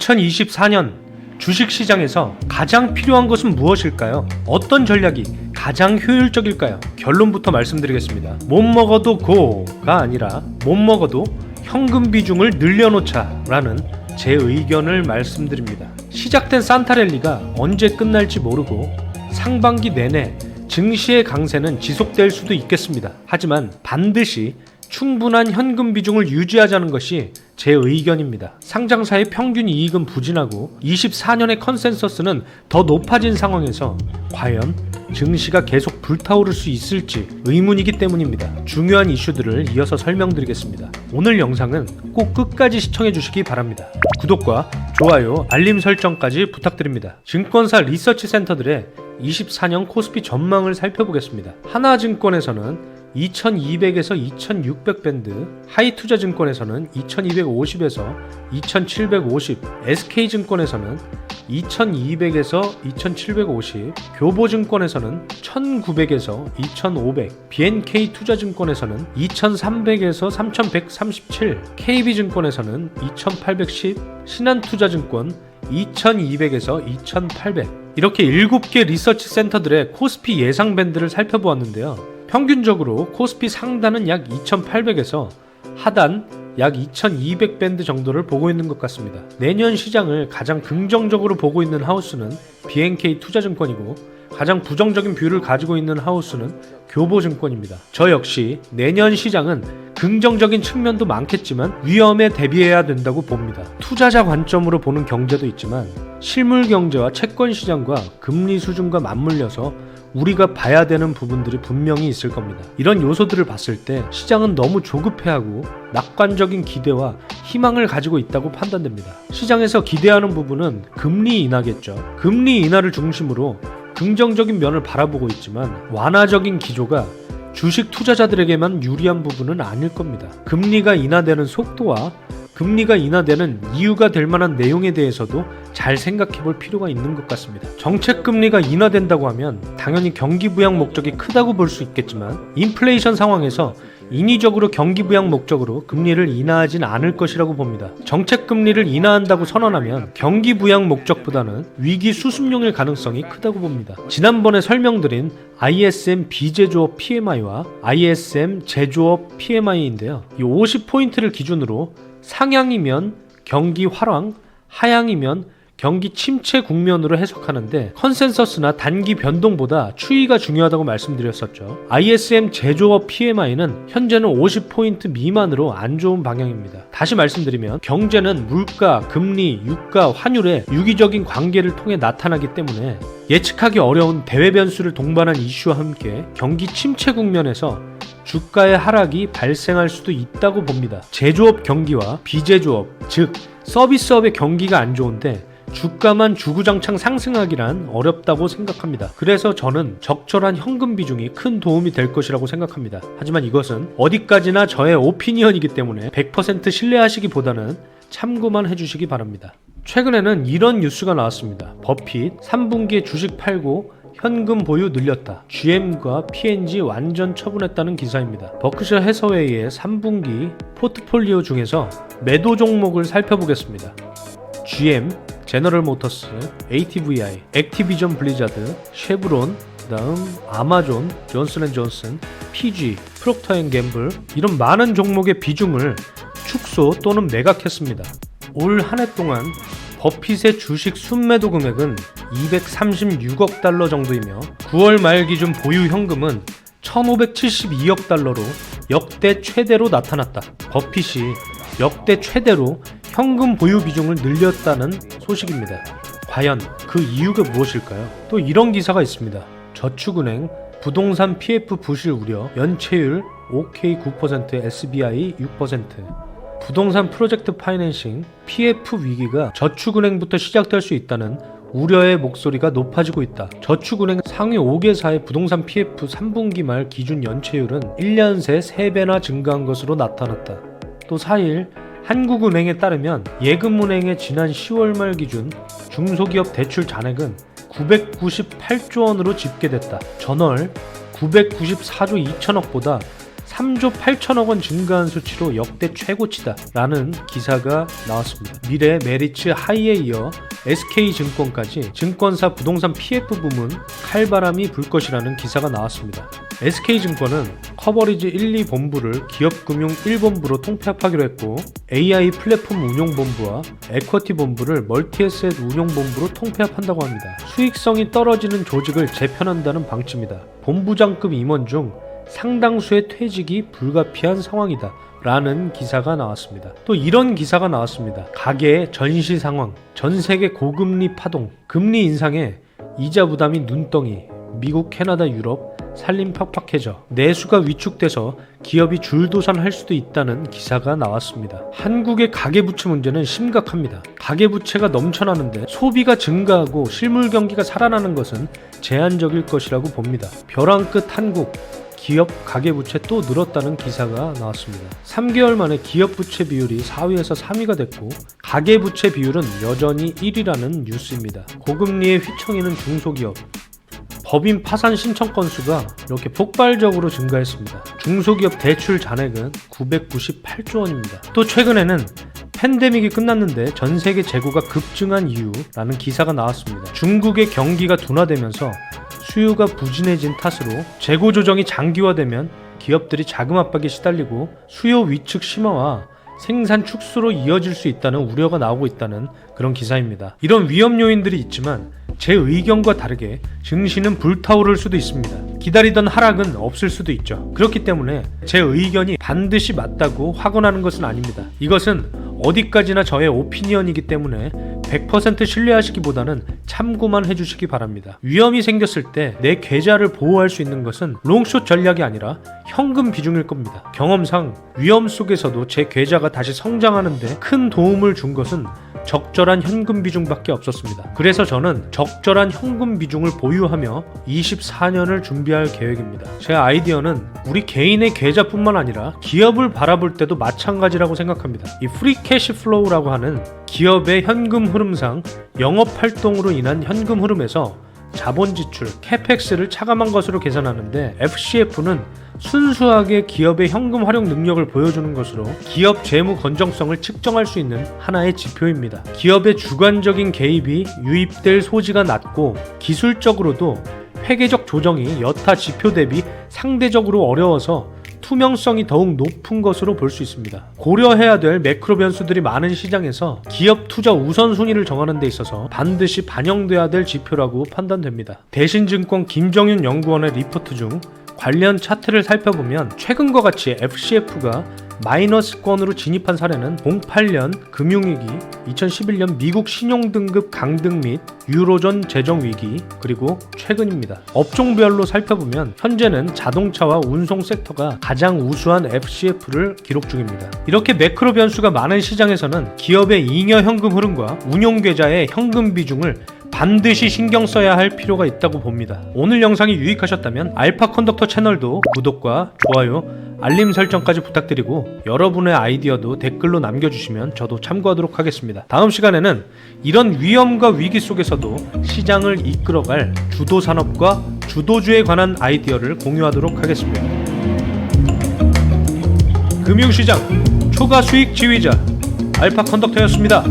2024년 주식시장에서 가장 필요한 것은 무엇일까요? 어떤 전략이 가장 효율적일까요? 결론부터 말씀드리겠습니다. 못 먹어도 고가 아니라 못 먹어도 현금 비중을 늘려놓자라는 제 의견을 말씀드립니다. 시작된 산타랠리가 언제 끝날지 모르고 상반기 내내 증시의 강세는 지속될 수도 있겠습니다. 하지만 반드시 충분한 현금 비중을 유지하자는 것이 제 의견입니다. 상장사의 평균 이익은 부진하고 24년의 컨센서스는 더 높아진 상황에서 과연 증시가 계속 불타오를 수 있을지 의문이기 때문입니다. 중요한 이슈들을 이어서 설명드리겠습니다. 오늘 영상은 꼭 끝까지 시청해 주시기 바랍니다. 구독과 좋아요, 알림 설정까지 부탁드립니다. 증권사 리서치 센터들의 24년 코스피 전망을 살펴보겠습니다. 하나증권에서는 2200에서 2600 밴드, 하이투자증권에서는 2250에서 2750, SK증권에서는 2200에서 2750, 교보증권에서는 1900에서 2500, BNK 투자증권에서는 2300에서 3137, KB증권에서는 2810, 신한투자증권 2200에서 2800 이렇게 7개 리서치 센터들의 코스피 예상 밴드를 살펴보았는데요. 평균적으로 코스피 상단은 약 2800에서 하단 약 2200 밴드 정도를 보고 있는 것 같습니다. 내년 시장을 가장 긍정적으로 보고 있는 하우스는 BNK 투자증권이고 가장 부정적인 뷰를 가지고 있는 하우스는 교보증권입니다. 저 역시 내년 시장은 긍정적인 측면도 많겠지만 위험에 대비해야 된다고 봅니다. 투자자 관점으로 보는 경제도 있지만 실물 경제와 채권 시장과 금리 수준과 맞물려서 우리가 봐야 되는 부분들이 분명히 있을 겁니다. 이런 요소들을 봤을 때 시장은 너무 조급해하고 낙관적인 기대와 희망을 가지고 있다고 판단됩니다. 시장에서 기대하는 부분은 금리 인하겠죠. 금리 인하를 중심으로 긍정적인 면을 바라보고 있지만 완화적인 기조가 주식 투자자들에게만 유리한 부분은 아닐 겁니다. 금리가 인하되는 속도와 금리가 인하되는 이유가 될 만한 내용에 대해서도 잘 생각해 볼 필요가 있는 것 같습니다. 정책 금리가 인하된다고 하면 당연히 경기 부양 목적이 크다고 볼 수 있겠지만 인플레이션 상황에서 인위적으로 경기 부양 목적으로 금리를 인하하진 않을 것이라고 봅니다. 정책 금리를 인하한다고 선언하면 경기 부양 목적보다는 위기 수습용일 가능성이 크다고 봅니다. 지난번에 설명드린 ISM 비제조업 PMI와 ISM 제조업 PMI인데요. 이 50포인트를 기준으로 상향이면 경기 활황, 하향이면 경기 침체 국면으로 해석하는데 컨센서스나 단기 변동보다 추이가 중요하다고 말씀드렸었죠. ISM 제조업 PMI는 현재는 50포인트 미만으로 안 좋은 방향입니다. 다시 말씀드리면 경제는 물가, 금리, 유가, 환율의 유기적인 관계를 통해 나타나기 때문에 예측하기 어려운 대외 변수를 동반한 이슈와 함께 경기 침체 국면에서 주가의 하락이 발생할 수도 있다고 봅니다. 제조업 경기와 비제조업, 즉 서비스업의 경기가 안 좋은데 주가만 주구장창 상승하기란 어렵다고 생각합니다. 그래서 저는 적절한 현금 비중이 큰 도움이 될 것이라고 생각합니다. 하지만 이것은 어디까지나 저의 오피니언이기 때문에 100% 신뢰하시기보다는 참고만 해주시기 바랍니다. 최근에는 이런 뉴스가 나왔습니다. 버핏 3분기에 주식 팔고 현금 보유 늘렸다. GM과 P&G 완전 처분했다는 기사입니다. 버크셔 해서웨이의 3분기 포트폴리오 중에서 매도 종목을 살펴보겠습니다. GM, 제너럴 모터스, ATVI, 액티비전 블리자드, 쉐브론, 그다음 아마존, 존슨앤존슨, PG, 프록터앤갬블 이런 많은 종목의 비중을 축소 또는 매각했습니다. 올 한 해 동안 버핏의 주식 순매도 금액은 236억 달러 정도이며 9월 말 기준 보유 현금은 1572억 달러로 역대 최대로 나타났다. 버핏이 역대 최대로 현금 보유 비중을 늘렸다는 소식입니다. 과연 그 이유가 무엇일까요? 또 이런 기사가 있습니다. 저축은행 부동산 PF 부실 우려 연체율 OK 9% SBI 6% 부동산 프로젝트 파이낸싱 PF 위기가 저축은행부터 시작될 수 있다는 우려의 목소리가 높아지고 있다. 저축은행 상위 5개사의 부동산 PF 3분기 말 기준 연체율은 1년 새 3배나 증가한 것으로 나타났다. 또 4일 한국은행에 따르면 예금은행의 지난 10월 말 기준 중소기업 대출 잔액은 998조 원으로 집계됐다. 전월 994조 2천억보다 3조 8천억 원 증가한 수치로 역대 최고치다라는 기사가 나왔습니다. 미래 메리츠 하이에 이어 SK증권까지 증권사 부동산 PF 부문 칼바람이 불 것이라는 기사가 나왔습니다. SK증권은 커버리지 1, 2 본부를 기업금융 1본부로 통폐합하기로 했고 AI 플랫폼 운용본부와 에쿼티 본부를 멀티에셋 운용본부로 통폐합한다고 합니다. 수익성이 떨어지는 조직을 재편한다는 방침이다. 본부장급 임원 중 상당수의 퇴직이 불가피한 상황이다. 라는 기사가 나왔습니다. 또 이런 기사가 나왔습니다. 가계의 전시 상황, 전 세계 고금리 파동, 금리 인상에 이자 부담이 눈덩이, 미국, 캐나다, 유럽 살림 팍팍해져 내수가 위축돼서 기업이 줄도산할 수도 있다는 기사가 나왔습니다. 한국의 가계부채 문제는 심각합니다. 가계부채가 넘쳐나는데 소비가 증가하고 실물 경기가 살아나는 것은 제한적일 것이라고 봅니다. 벼랑 끝 한국 기업 가계부채 또 늘었다는 기사가 나왔습니다. 3개월 만에 기업 부채 비율이 4위에서 3위가 됐고 가계부채 비율은 여전히 1위라는 뉴스입니다. 고금리에 휘청이는 중소기업 법인 파산 신청 건수가 이렇게 폭발적으로 증가했습니다. 중소기업 대출 잔액은 998조 원입니다. 또 최근에는 팬데믹이 끝났는데 전 세계 재고가 급증한 이유라는 기사가 나왔습니다. 중국의 경기가 둔화되면서 수요가 부진해진 탓으로 재고 조정이 장기화되면 기업들이 자금 압박에 시달리고 수요 위축 심화와 생산 축소로 이어질 수 있다는 우려가 나오고 있다는 그런 기사입니다. 이런 위험 요인들이 있지만 제 의견과 다르게 증시는 불타오를 수도 있습니다. 기다리던 하락은 없을 수도 있죠. 그렇기 때문에 제 의견이 반드시 맞다고 확언하는 것은 아닙니다. 이것은 어디까지나 저의 오피니언이기 때문에 100% 신뢰하시기보다는 참고만 해주시기 바랍니다. 위험이 생겼을 때 내 계좌를 보호할 수 있는 것은 롱숏 전략이 아니라 현금 비중일 겁니다. 경험상 위험 속에서도 제 계좌가 다시 성장하는데 큰 도움을 준 것은 적절한 현금 비중밖에 없었습니다. 그래서 저는 적절한 현금 비중을 보유하며 24년을 준비할 계획입니다. 제 아이디어는 우리 개인의 계좌뿐만 아니라 기업을 바라볼 때도 마찬가지라고 생각합니다. 이 프리 캐시 플로우라고 하는 기업의 현금 흐름상 영업 활동으로 인한 현금 흐름에서 자본 지출, 캐펙스를 차감한 것으로 계산하는데 FCF는 순수하게 기업의 현금 활용 능력을 보여주는 것으로 기업 재무 건정성을 측정할 수 있는 하나의 지표입니다. 기업의 주관적인 개입이 유입될 소지가 낮고 기술적으로도 회계적 조정이 여타 지표 대비 상대적으로 어려워서 투명성이 더욱 높은 것으로 볼 수 있습니다. 고려해야 될 매크로 변수들이 많은 시장에서 기업 투자 우선순위를 정하는 데 있어서 반드시 반영돼야 될 지표라고 판단됩니다. 대신증권 김정윤 연구원의 리포트 중 관련 차트를 살펴보면 최근과 같이 FCF가 마이너스권으로 진입한 사례는 08년 금융위기, 2011년 미국 신용등급 강등 및 유로존 재정위기, 그리고 최근입니다. 업종별로 살펴보면 현재는 자동차와 운송 섹터가 가장 우수한 FCF를 기록 중입니다. 이렇게 매크로 변수가 많은 시장에서는 기업의 잉여 현금 흐름과 운용계좌의 현금 비중을 반드시 신경 써야 할 필요가 있다고 봅니다. 오늘 영상이 유익하셨다면 알파 컨덕터 채널도 구독과 좋아요, 알림 설정까지 부탁드리고 여러분의 아이디어도 댓글로 남겨주시면 저도 참고하도록 하겠습니다. 다음 시간에는 이런 위험과 위기 속에서도 시장을 이끌어갈 주도 산업과 주도주에 관한 아이디어를 공유하도록 하겠습니다. 금융시장 초과 수익 지휘자 알파 컨덕터였습니다.